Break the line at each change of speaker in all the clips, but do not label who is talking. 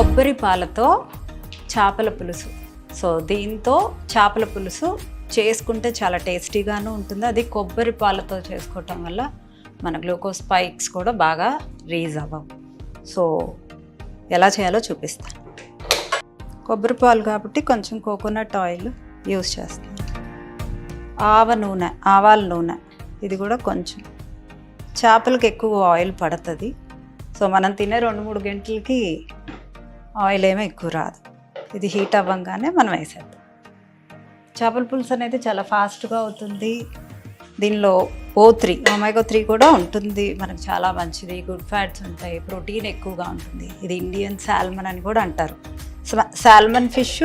కొబ్బరి పాలతో చేపల పులుసు. సో దీంతో చేపల పులుసు చేసుకుంటే చాలా టేస్టీగాను ఉంటుంది. అది కొబ్బరి పాలతో చేసుకోవటం వల్ల మన గ్లూకోజ్ స్పైక్స్ కూడా బాగా రీజ్ అవ్వవు. సో ఎలా చేయాలో చూపిస్తాను. కొబ్బరి పాలు కాబట్టి కొంచెం కోకోనట్ ఆయిల్ యూస్ చేస్తాను. ఆవ నూనె ఆవాల నూనె ఇది కూడా కొంచెం. చేపలకు ఎక్కువ ఆయిల్ పడుతుంది. సో మనం తినే రెండు మూడు గంటలకి ఆయిల్ ఏమీ ఎక్కువ రాదు. ఇది హీట్ అవ్వగానే మనం వేసేద్దాం. చేపల పులుసు అనేది చాలా ఫాస్ట్గా అవుతుంది. దీనిలో ఓ త్రీ ఒమేగా త్రీ కూడా ఉంటుంది. మనకు చాలా మంచిది. గుడ్ ఫ్యాట్స్ ఉంటాయి. ప్రోటీన్ ఎక్కువగా ఉంటుంది. ఇది ఇండియన్ సాల్మన్ అని కూడా అంటారు. సాల్మన్ ఫిష్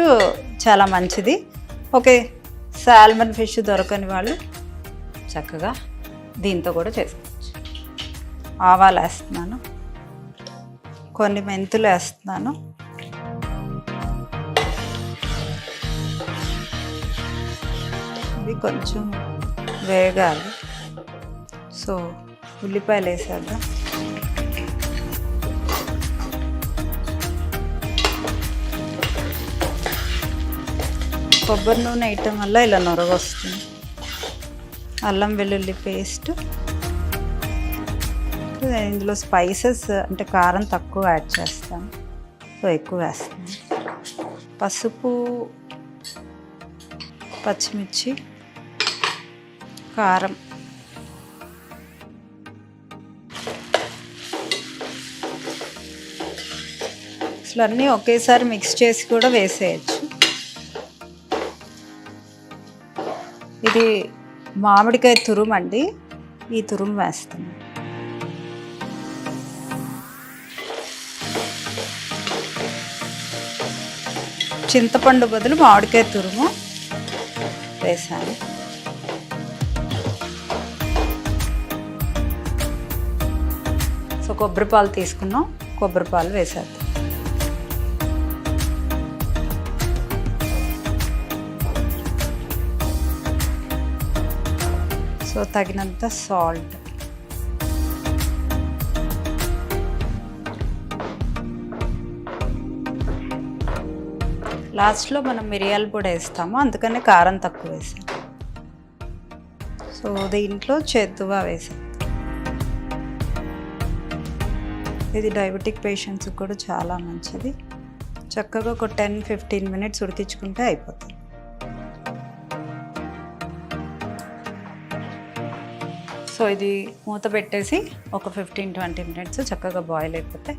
చాలా మంచిది. ఓకే సాల్మన్ ఫిష్ దొరకని వాళ్ళు చక్కగా దీంతో కూడా చేసుకోవచ్చు. ఆవాలు వేస్తున్నాను కొన్ని మెంతులు వేస్తున్నాను. ఇది కొంచెం వేగాలి. సో ఉల్లిపాయలు వేసేద్దాం. కొబ్బరి నూనె వేయటం వల్ల ఇలా నొరగ వస్తుంది అల్లం వెల్లుల్లి పేస్ట్. ఇందులో స్పైసెస్ అంటే కారం తక్కువ యాడ్ చేస్తాను సో ఎక్కువ వేస్తాను పసుపు పచ్చిమిర్చి కారం. అసలు అన్నీ ఒకేసారి మిక్స్ చేసి కూడా వేసేయచ్చు. ఇది మామిడికాయ తురుమండి. ఈ తురుము వేస్తాను. చింతపండు బదులు మామిడికాయ తురుము వేసాను. సో కొబ్బరి పాలు తీసుకున్నాం. కొబ్బరి పాలు వేసేద్దాం సో తగినంత సాల్ట్. లాస్ట్లో మనం మిరియాల పొడి వేస్తాము. అందుకనే కారం తక్కువ వేసాం సో దీంట్లో చేద్దువా వేసాం ఇది డయాబెటిక్ పేషెంట్స్కి కూడా చాలా మంచిది. చక్కగా ఒక టెన్ ఫిఫ్టీన్ మినిట్స్ ఉడికించుకుంటే అయిపోతుంది. సో ఇది మూత పెట్టేసి ఒక ఫిఫ్టీన్ ట్వంటీ మినిట్స్ చక్కగా బాయిల్ అయిపోతే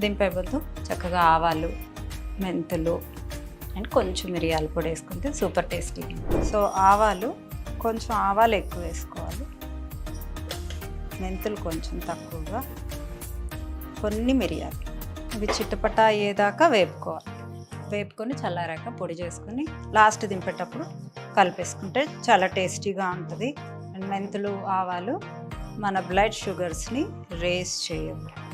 దింపైపోతూ చక్కగా ఆవాలు మెంతులు అండ్ కొంచెం మిరియాల పొడి వేసుకుంటే సూపర్ టేస్టీ. సో ఆవాలు కొంచెం ఆవాలు ఎక్కువ వేసుకోవాలి. మెంతులు కొంచెం తక్కువగా. కొన్ని మిరియాలు. ఇవి చిట్టపట అయ్యేదాకా వేపుకోవాలి. వేపుకొని చల్లారాక పొడి చేసుకొని లాస్ట్ దింపేటప్పుడు కలిపేసుకుంటే చాలా టేస్టీగా ఉంటుంది. అండ్ మెంతులు ఆవాలు మన బ్లడ్ షుగర్స్ని రేస్ చేయవు.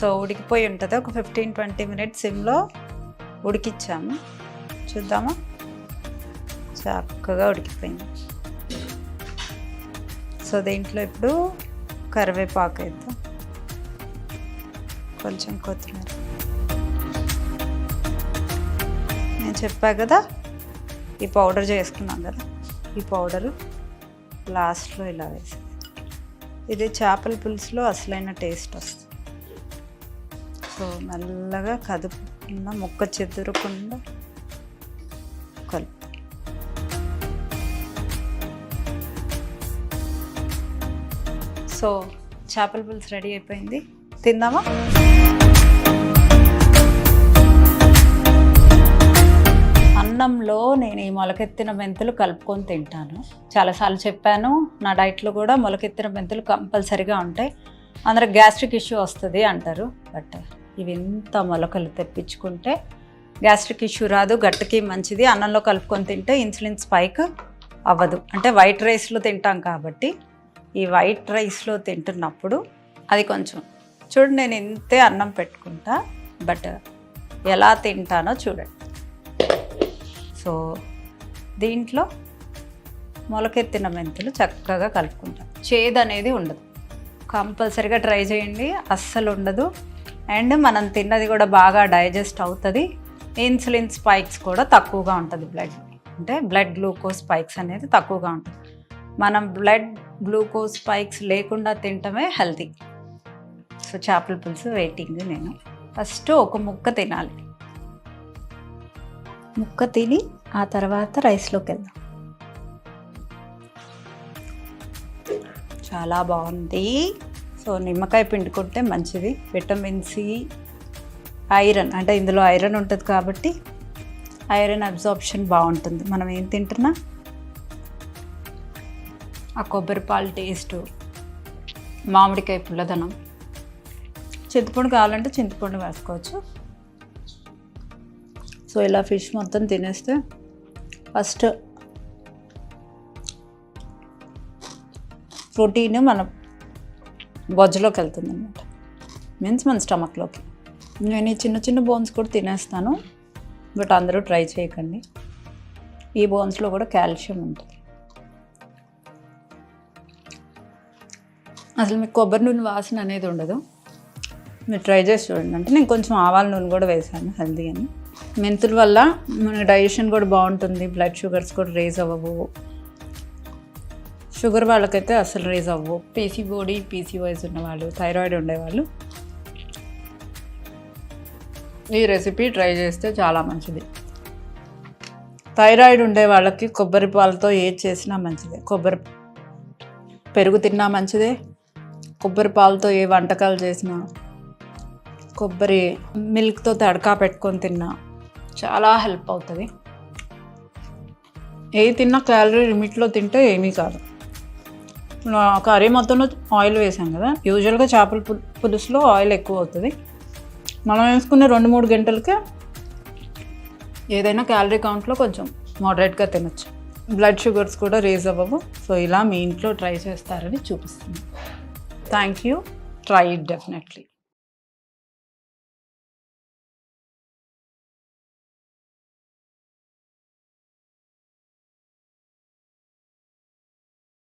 సో ఉడికిపోయి ఉంటుంది. ఒక ఫిఫ్టీన్ ట్వంటీ మినిట్స్ సిమ్లో ఉడికిచ్చాము. చూద్దామా? చక్కగా ఉడికిపోయింది. సో దీంట్లో ఇప్పుడు కరివేపాకు వేద్దాం. కొంచెం కొత్తిమీర. నేను చెప్పా కదా ఈ పౌడర్ చేసుకున్నాం కదా ఈ పౌడరు లాస్ట్లో ఇలా వేసేది. ఇది చేపల పులుసులో అసలైన టేస్ట్ వస్తుంది. సో మెల్లగా కదుపుకుండా ముక్క చెదరకుండా కలుపు. సో చేపల పులుసు రెడీ అయిపోయింది. తిందామా అన్నంలో నేను ఈ మొలకెత్తిన మెంతులు కలుపుకొని తింటాను. చాలాసార్లు చెప్పాను నా డైట్లో కూడా మొలకెత్తిన మెంతులు కంపల్సరీగా ఉంటాయి. అందరూ గ్యాస్ట్రిక్ ఇష్యూ వస్తుంది అంటారు బట్ ఇవి ఎంత మొలకలు తెప్పించుకుంటే గ్యాస్ట్రిక్ ఇష్యూ రాదు గట్టుకి మంచిది అన్నంలో కలుపుకొని తింటే ఇన్సులిన్ స్పైక్ అవ్వదు. అంటే వైట్ రైస్లో తింటాం కాబట్టి ఈ వైట్ రైస్లో తింటున్నప్పుడు అది కొంచెం చూడు నేను ఇంతే అన్నం పెట్టుకుంటా బట్ ఎలా తింటానో చూడండి. సో దీంట్లో మొలకెత్తిన మెంతులు చక్కగా కలుపుకుంటాం. చేదు అనేది ఉండదు. కంపల్సరిగా ట్రై చేయండి అస్సలు ఉండదు. అండ్ మనం తిన్నది కూడా బాగా డైజెస్ట్ అవుతుంది. ఇన్సులిన్ స్పైక్స్ కూడా తక్కువగా ఉంటుంది బ్లడ్ అంటే బ్లడ్ గ్లూకోజ్ స్పైక్స్ అనేది తక్కువగా ఉంటుంది. మనం బ్లడ్ గ్లూకోజ్ స్పైక్స్ లేకుండా తినటమే హెల్తీ సో చేపల పులుసు వెయిటింగ్ నేను. ఫస్ట్ ఒక ముక్క తినాలి. ముక్క తిని ఆ తర్వాత రైస్లోకి వెళ్దాం. చాలా బాగుంది. సో నిమ్మకాయ పిండుకుంటే మంచిది. విటమిన్ సి ఐరన్ అంటే ఇందులో ఐరన్ ఉంటుంది కాబట్టి ఐరన్ అబ్జార్ప్షన్ బాగుంటుంది. మనం ఏం తింటున్నా ఆ కొబ్బరి పాలు టేస్ట్ మామిడికాయ పుల్లదనం. చింతపండు కావాలంటే చింతపండు వేసుకోవచ్చు. సో ఇలా ఫిష్ మొత్తం తినేస్తే ఫస్ట్ ప్రోటీన్ మన బొజ్జలోకి వెళ్తుంది అనమాట మీన్స్ మన స్టమక్లోకి. నేను ఈ చిన్న చిన్న బోన్స్ కూడా తినేస్తాను. బట్ అందరూ ట్రై చేయకండి. ఈ బోన్స్లో కూడా కాల్షియం ఉంటుంది. అసలు మీకు కొబ్బరి నూనె వాసన అనేది ఉండదు. మీరు ట్రై చేసి చూడండి. అంటే నేను కొంచెం ఆవాల నూనె కూడా వేసాను హెల్దీ అని. మెంతుల వల్ల మన డైజెషన్ కూడా బాగుంటుంది. బ్లడ్ షుగర్స్ కూడా రేజ్ అవ్వవు. షుగర్ వాళ్ళకైతే అసలు రేజ్ అవ్వవు. పీసీఓడి పీసీఓఎస్ ఉన్నవాళ్ళు థైరాయిడ్ ఉండేవాళ్ళు. ఈ రెసిపీ ట్రై చేస్తే చాలా మంచిది. థైరాయిడ్ ఉండే వాళ్ళకి కొబ్బరి పాలతో ఏది చేసినా మంచిదే. కొబ్బరి పెరుగు తిన్నా మంచిదే. కొబ్బరి పాలతో ఏ వంటకాలు చేసినా కొబ్బరి మిల్క్తో తడకా పెట్టుకొని తిన్నా చాలా హెల్ప్ అవుతుంది. ఏ తిన్నా క్యాలరీ లిమిట్లో తింటే ఏమీ కాదు. కర్రీ మొత్తంలో ఆయిల్ వేసాం కదా. యూజువల్గా చేపల పులుసులో ఆయిల్ ఎక్కువ అవుతుంది. మనం వేసుకునే రెండు మూడు గంటలకే ఏదైనా క్యాలరీ కౌంట్లో కొంచెం మోడరేట్గా తినచ్చు. బ్లడ్ షుగర్స్ కూడా రేజ్ అవ్వవు. సో ఇలా మీ ఇంట్లో ట్రై చేస్తారని చూపిస్తుంది thank you try it definitely